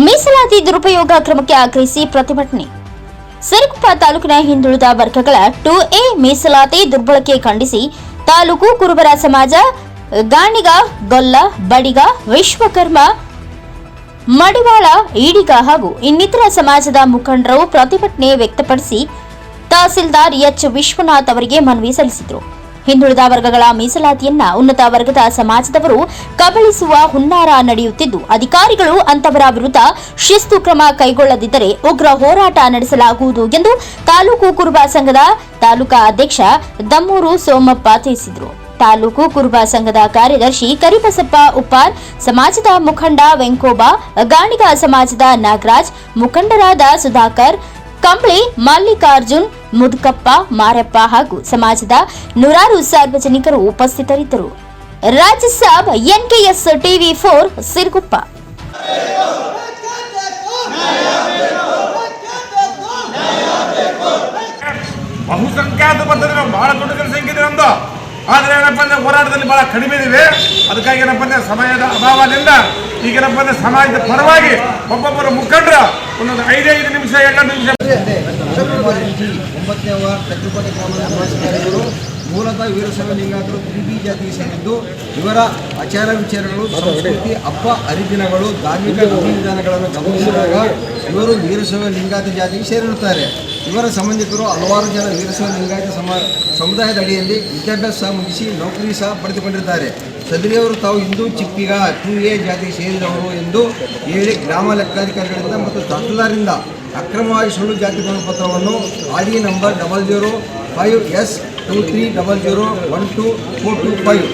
ಮೀಸಲಾತಿ ದುರುಪಯೋಗ ಕ್ರಮಕ್ಕೆ ಆಗ್ರಹಿಸಿ ಪ್ರತಿಭಟನೆ. ಸಿರುಗುಪ್ಪ ತಾಲೂಕಿನ ಹಿಂದುಳಿದ ವರ್ಗಗಳ ಟು ಎ ಮೀಸಲಾತಿ ದುರ್ಬಳಕೆ ಖಂಡಿಸಿ ತಾಲೂಕು ಕುರುಬರ ಸಮಾಜ, ಗಾಣಿಗ, ಗೊಲ್ಲ, ಬಡಿಗ, ವಿಶ್ವಕರ್ಮ, ಮಡಿವಾಳ, ಈಡಿಗ ಹಾಗೂ ಇನ್ನಿತರ ಸಮಾಜದ ಮುಖಂಡರು ಪ್ರತಿಭಟನೆ ವ್ಯಕ್ತಪಡಿಸಿ ತಹಸೀಲ್ದಾರ್ ಎಚ್ ವಿಶ್ವನಾಥ್ ಅವರಿಗೆ ಮನವಿ ಸಲ್ಲಿಸಿದರು. ಹಿಂದುಳಿದ ವರ್ಗಗಳ ಮೀಸಲಾತಿಯನ್ನ ಉನ್ನತ ವರ್ಗದ ಸಮಾಜದವರು ಕಬಳಿಸುವ ಹುನ್ನಾರ ನಡೆಯುತ್ತಿದ್ದು, ಅಧಿಕಾರಿಗಳು ಅಂತವರ ವಿರುದ್ಧ ಶಿಸ್ತು ಕ್ರಮ ಕೈಗೊಳ್ಳದಿದ್ದರೆ ಉಗ್ರ ಹೋರಾಟ ನಡೆಸಲಾಗುವುದು ಎಂದು ತಾಲೂಕು ಕುರುಬ ಸಂಘದ ತಾಲೂಕಾ ಅಧ್ಯಕ್ಷ ದಮ್ಮೂರು ಸೋಮಪ್ಪ ತಿಳಿಸಿದರು. ತಾಲೂಕು ಕುರುಬ ಸಂಘದ ಕಾರ್ಯದರ್ಶಿ ಕರಿಬಸಪ್ಪ ಉಪ್ಪಾರ್, ಸಮಾಜದ ಮುಖಂಡ ವೆಂಕೋಬ, ಗಾಣಿಗ ಸಮಾಜದ ನಾಗರಾಜ್, ಮುಖಂಡರಾದ ಸುಧಾಕರ್, ಕಂಬಳಿ ಮಲ್ಲಿಕಾರ್ಜುನ್ ಮುದ್ಕಪ್ಪ, ಮಾರಪ್ಪ ಹಾಗೂ ಸಮಾಜದ ನೂರಾರು ಸಾರ್ವಜನಿಕರು ಉಪಸ್ಥಿತರಿದ್ದರು. ರಾಜ್ಯ ಸಾಬ್ ಎನ್ಕೆಎಸ್ ಟಿವಿ ಫೋರ್ ಸಿರುಗುಪ್ಪ. ಬಹುಸಂಖ್ಯಾತ ಪದ್ಧತಿ ಬಹಳ ದೊಡ್ಡ ಜನಸಂಖ್ಯೆ ಇದೆ ನಮ್ದು. ಆದ್ರೆ ಏನಪ್ಪ ಅಂದ್ರೆ ಹೋರಾಟದಲ್ಲಿ ಬಹಳ ಕಡಿಮೆ ಇದೆ ಅದಕ್ಕಾಗಿ ಏನಪ್ಪ ಅಂದ್ರೆ ಸಮಯದ ಅಭಾವದಿಂದ ಈಗ ಏನಪ್ಪ ಅಂದ್ರೆ ಸಮಾಜದ ಪರವಾಗಿ ಒಬ್ಬೊಬ್ಬರ ಮುಖಂಡರ ಒಂದೊಂದು ಐದೈದು ನಿಮಿಷ, ಎರಡು ನಿಮಿಷ. ಒಂಬತ್ತನೇ ವಾರ್ಡ್ ಕಟ್ಟುಪಟ್ಟಿ ಗ್ರಾಮದ ನಿವಾಸಿಗಳು ಮೂಲತಃ ವೀರಶೈವ ಲಿಂಗಾಯತರು ತ್ರಿಬಿ ಜಾತಿ ಸೇರಿದ್ದು, ಇವರ ಆಚಾರ ವಿಚಾರಗಳು, ಸಂಸ್ಕೃತಿ, ಹಬ್ಬ, ಹರಿದಿನಗಳು, ಧಾರ್ಮಿಕ ವಿಧಿವಿಧಾನಗಳನ್ನು ಗಮನಿಸಿದಾಗ ಇವರು ವೀರಶೈವ ಲಿಂಗಾಯತ ಜಾತಿಗೆ ಸೇರಿರುತ್ತಾರೆ. ಇವರ ಸಂಬಂಧಿಕರು ಹಲವಾರು ಜನ ವೀರಶೈವ ಲಿಂಗಾಯತ ಸಮ, ಸಮುದಾಯದ ಅಡಿಯಲ್ಲಿ ವಿದ್ಯಾಭ್ಯಾಸ ಸಹ ಮುಗಿಸಿ ನೌಕರಿ ಸಹ ಪಡೆದುಕೊಂಡಿದ್ದಾರೆ. ಸದರಿಯವರು ತಾವು ಹಿಂದೂ ಚಿಪ್ಪಿಗ ಟು ಎ ಜಾತಿಗೆ ಸೇರಿದವರು ಎಂದು ಹೇಳಿ ಗ್ರಾಮ ಲೆಕ್ಕಾಧಿಕಾರಿಗಳಿಂದ ಮತ್ತು ತಹಸೀಲ್ದಾರಿಂದ ಅಕ್ರಮವಾಗಿ ಸುಳ್ಳು ಜಾತಿ ಪ್ರಮಾಣಪತ್ರವನ್ನು R D number double zero five S two three double zero one two four two five